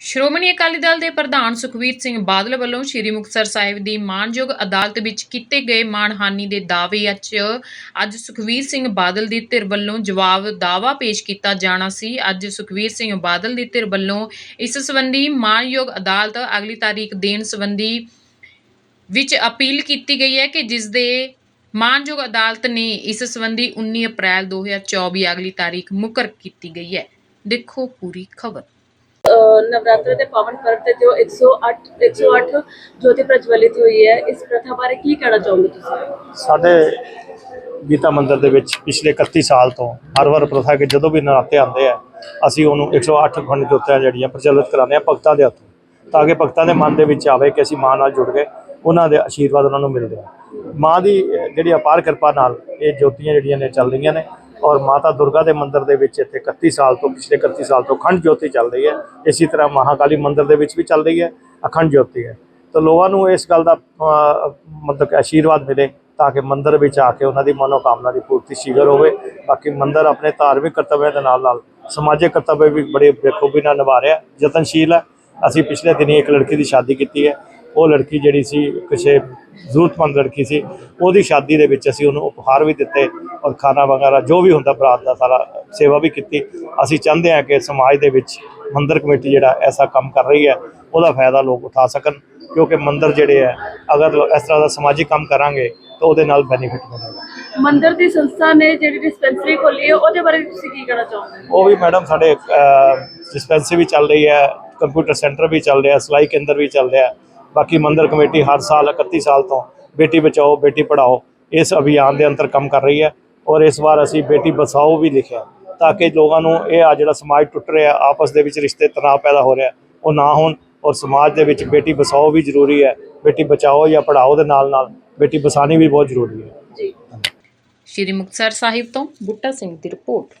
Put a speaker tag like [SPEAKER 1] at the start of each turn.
[SPEAKER 1] ਸ਼੍ਰੋਮਣੀ ਅਕਾਲੀ ਦਲ ਦੇ ਪ੍ਰਧਾਨ ਸੁਖਬੀਰ ਸਿੰਘ ਬਾਦਲ ਵੱਲੋਂ ਸ੍ਰੀ ਮੁਕਤਸਰ ਸਾਹਿਬ ਦੀ ਮਾਣਯੋਗ ਅਦਾਲਤ ਵਿੱਚ ਕੀਤੇ ਗਏ ਮਾਣਹਾਨੀ ਦੇ ਦਾਅਵੇ ਅੱਜ ਅੱਜ ਸੁਖਬੀਰ ਸਿੰਘ ਬਾਦਲ ਦੀ ਧਿਰ ਵੱਲੋਂ ਜਵਾਬ ਦਾਅਵਾ ਪੇਸ਼ ਕੀਤਾ ਜਾਣਾ ਸੀ। ਅੱਜ ਸੁਖਬੀਰ ਸਿੰਘ ਬਾਦਲ ਦੀ ਧਿਰ ਵੱਲੋਂ ਇਸ ਸੰਬੰਧੀ ਮਾਣਯੋਗ ਅਦਾਲਤ ਅਗਲੀ ਤਾਰੀਖ ਦੇਣ ਸੰਬੰਧੀ ਵਿੱਚ ਅਪੀਲ ਕੀਤੀ ਗਈ ਹੈ ਕਿ ਜਿਸ ਦੇ ਮਾਣਯੋਗ ਅਦਾਲਤ ਨੇ ਇਸ ਸੰਬੰਧੀ 19 ਅਪ੍ਰੈਲ 2024 ਅਗਲੀ ਤਾਰੀਖ ਮੁਕਰ ਕੀਤੀ ਗਈ ਹੈ। ਦੇਖੋ ਪੂਰੀ ਖਬਰ।
[SPEAKER 2] ਨਵਰਾਤਰੇ ਦੇ ਪਾਵਨ ਪਰਵ ਤੇ ਜੋ 108 108 ਜੋਤੀ ਪ੍ਰਜਵਲਿਤ ਹੋਈ ਹੈ ਇਸ ਪ੍ਰਥਾ ਬਾਰੇ ਕੀ ਕਹਿਣਾ ਚਾਹੋਗੇ ਤੁਸੀਂ
[SPEAKER 3] ਸਾਡੇ ਗੀਤਾ ਮੰਦਿਰ ਦੇ ਵਿੱਚ ਪਿਛਲੇ 31 ਸਾਲ ਤੋਂ ਹਰ ਵਾਰ ਪ੍ਰਥਾ ਕਿ ਜਦੋਂ ਵੀ ਨਰਾਤੇ ਆਉਂਦੇ ਆ, ਅਸੀਂ ਉਹਨੂੰ 108 ਖੰਡ ਜੋਤਾਂ ਜਿਹੜੀਆਂ ਪ੍ਰਚਲਿਤ ਕਰਾਉਂਦੇ ਆ ਭਗਤਾਂ ਦੇ ਹੱਥੋਂ, ਤਾਂ ਕਿ ਭਗਤਾਂ ਦੇ ਮਨ ਦੇ ਵਿੱਚ ਆਵੇ ਕਿ ਅਸੀਂ ਮਾਂ ਨਾਲ ਜੁੜ ਗਏ ਉਹਨਾਂ ਦੇ ਆਸ਼ੀਰਵਾਦ ਉਹਨਾਂ ਨੂੰ ਮਿਲਦੇ ਆ। ਮਾਂ ਦੀ ਜਿਹੜੀ ਅਪਾਰ ਕਿਰਪਾ ਨਾਲ ਇਹ ਜੋਤੀਆਂ ਜਿਹੜੀਆਂ ਨੇ ਚੱਲ ਰਹੀਆਂ ਨੇ ਔਰ ਮਾਤਾ ਦੁਰਗਾ ਦੇ ਮੰਦਿਰ ਦੇ ਵਿੱਚ ਇੱਥੇ 31 ਸਾਲ ਤੋਂ, ਪਿਛਲੇ 31 ਸਾਲ ਤੋਂ ਅਖੰਡ ਜੋਤੀ ਚੱਲ ਰਹੀ ਹੈ। ਇਸੇ ਤਰ੍ਹਾਂ ਮਹਾਕਾਲੀ ਮੰਦਿਰ ਦੇ ਵਿੱਚ ਵੀ ਚੱਲ ਰਹੀ ਹੈ, ਅਖੰਡ ਜੋਤੀ ਹੈ। ਤਾਂ ਲੋਕਾਂ ਨੂੰ ਇਸ ਗੱਲ ਦਾ ਮਤਲਬ ਕਿ ਆਸ਼ੀਰਵਾਦ ਮਿਲੇ ਤਾਂ ਕਿ ਮੰਦਿਰ ਵਿੱਚ ਆ ਕੇ ਉਹਨਾਂ ਦੀ ਮਨੋਕਾਮਨਾ ਦੀ ਪੂਰਤੀ ਸ਼ੀਘਰ ਹੋਵੇ। ਬਾਕੀ ਮੰਦਿਰ ਆਪਣੇ ਧਾਰਮਿਕ ਕਰਤੱਵਾਂ ਦੇ ਨਾਲ ਨਾਲ ਸਮਾਜਿਕ ਕਰਤੱਵ ਵੀ ਬੜੇ ਬੇਖੂਬੀ ਨਾਲ ਨਿਭਾ ਰਿਹਾ, ਯਤਨਸ਼ੀਲ ਹੈ। ਅਸੀਂ ਪਿਛਲੇ ਦਿਨੀ ਇੱਕ ਲੜਕੀ ਦੀ ਸ਼ਾਦੀ ਕੀਤੀ ਹੈ। ਉਹ ਲੜਕੀ ਜਿਹੜੀ ਸੀ, ਕਿਸੇ ਜ਼ਰੂਰਤਮੰਦ ਲੜਕੀ ਸੀ, ਉਹਦੀ ਸ਼ਾਦੀ ਦੇ ਵਿੱਚ ਅਸੀਂ ਉਹਨੂੰ ਉਪਹਾਰ ਵੀ ਦਿੱਤੇ। ਔਰ ਖਾਣਾ ਵਗੈਰਾ ਜੋ ਵੀ ਹੁੰਦਾ ਬਰਾਤ ਦਾ ਸਾਰਾ ਸੇਵਾ ਵੀ ਕੀਤੀ। ਅਸੀਂ ਚਾਹੁੰਦੇ ਹਾਂ ਕਿ ਸਮਾਜ ਦੇ ਵਿੱਚ ਮੰਦਿਰ ਕਮੇਟੀ ਜਿਹੜਾ ਐਸਾ ਕੰਮ ਕਰ ਰਹੀ ਹੈ ਉਹਦਾ ਫਾਇਦਾ ਲੋਕ ਉਠਾ ਸਕਣ। ਕਿਉਂਕਿ ਮੰਦਿਰ ਜਿਹੜੇ ਹੈ ਅਗਰ ਇਸ ਤਰ੍ਹਾਂ ਦਾ ਸਮਾਜਿਕ ਕੰਮ ਕਰਾਂਗੇ ਤਾਂ ਉਹਦੇ ਨਾਲ ਬੈਨੀਫਿਟ ਮਿਲੇਗਾ।
[SPEAKER 2] ਮੰਦਿਰ ਦੀ ਸੰਸਥਾ ਨੇ ਜਿਹੜੀ ਡਿਸਪੈਂਸਰੀ ਖੋਲੀ ਹੈ ਉਹਦੇ ਬਾਰੇ ਤੁਸੀਂ ਕੀ ਕਹਿਣਾ ਚਾਹੋਗੇ?
[SPEAKER 3] ਉਹ ਵੀ ਮੈਡਮ ਸਾਡੇ ਡਿਸਪੈਂਸਰੀ ਵੀ ਚੱਲ ਰਹੀ ਹੈ ਕੰਪਿਊਟਰ ਸੈਂਟਰ ਵੀ ਚੱਲ ਰਿਹਾ ਸਿਲਾਈ ਕੇਂਦਰ ਵੀ ਚੱਲ ਰਿਹਾ। ਬਾਕੀ ਮੰਦਿਰ ਕਮੇਟੀ ਹਰ ਸਾਲ 31 ਸਾਲ ਤੋਂ ਬੇਟੀ ਬਚਾਓ ਬੇਟੀ ਪੜਾਓ ਇਸ ਅਭਿਆਨ ਦੇ ਅੰਤਰ ਕੰਮ ਕਰ ਰਹੀ ਹੈ। ਔਰ ਇਸ ਵਾਰ ਅਸੀਂ ਬੇਟੀ ਬਸਾਓ ਵੀ ਲਿਖਿਆ ਤਾਂ ਕਿ ਲੋਕਾਂ ਨੂੰ ਇਹ ਆ ਜਿਹੜਾ ਸਮਾਜ ਟੁੱਟ ਰਿਹਾ, ਆਪਸ ਦੇ ਵਿੱਚ ਰਿਸ਼ਤੇ ਤਣਾਅ ਪੈਦਾ ਹੋ ਰਿਹਾ, ਉਹ ਨਾ ਹੋਣ ਔਰ ਸਮਾਜ ਦੇ ਵਿੱਚ ਬੇਟੀ ਬਸਾਓ ਵੀ ਜ਼ਰੂਰੀ ਹੈ, ਬੇਟੀ ਬਚਾਓ ਜਾਂ ਪੜਾਓ ਦੇ ਨਾਲ ਨਾਲ ਬੇਟੀ ਬਸਾਣੀ ਵੀ ਬਹੁਤ ਜ਼ਰੂਰੀ ਹੈ।
[SPEAKER 2] ਜੀ।
[SPEAKER 1] ਸ੍ਰੀ ਮੁਕਤਸਰ ਸਾਹਿਬ ਤੋਂ ਬੁੱਟਾ ਸਿੰਘ ਦੀ ਰਿਪੋਰਟ।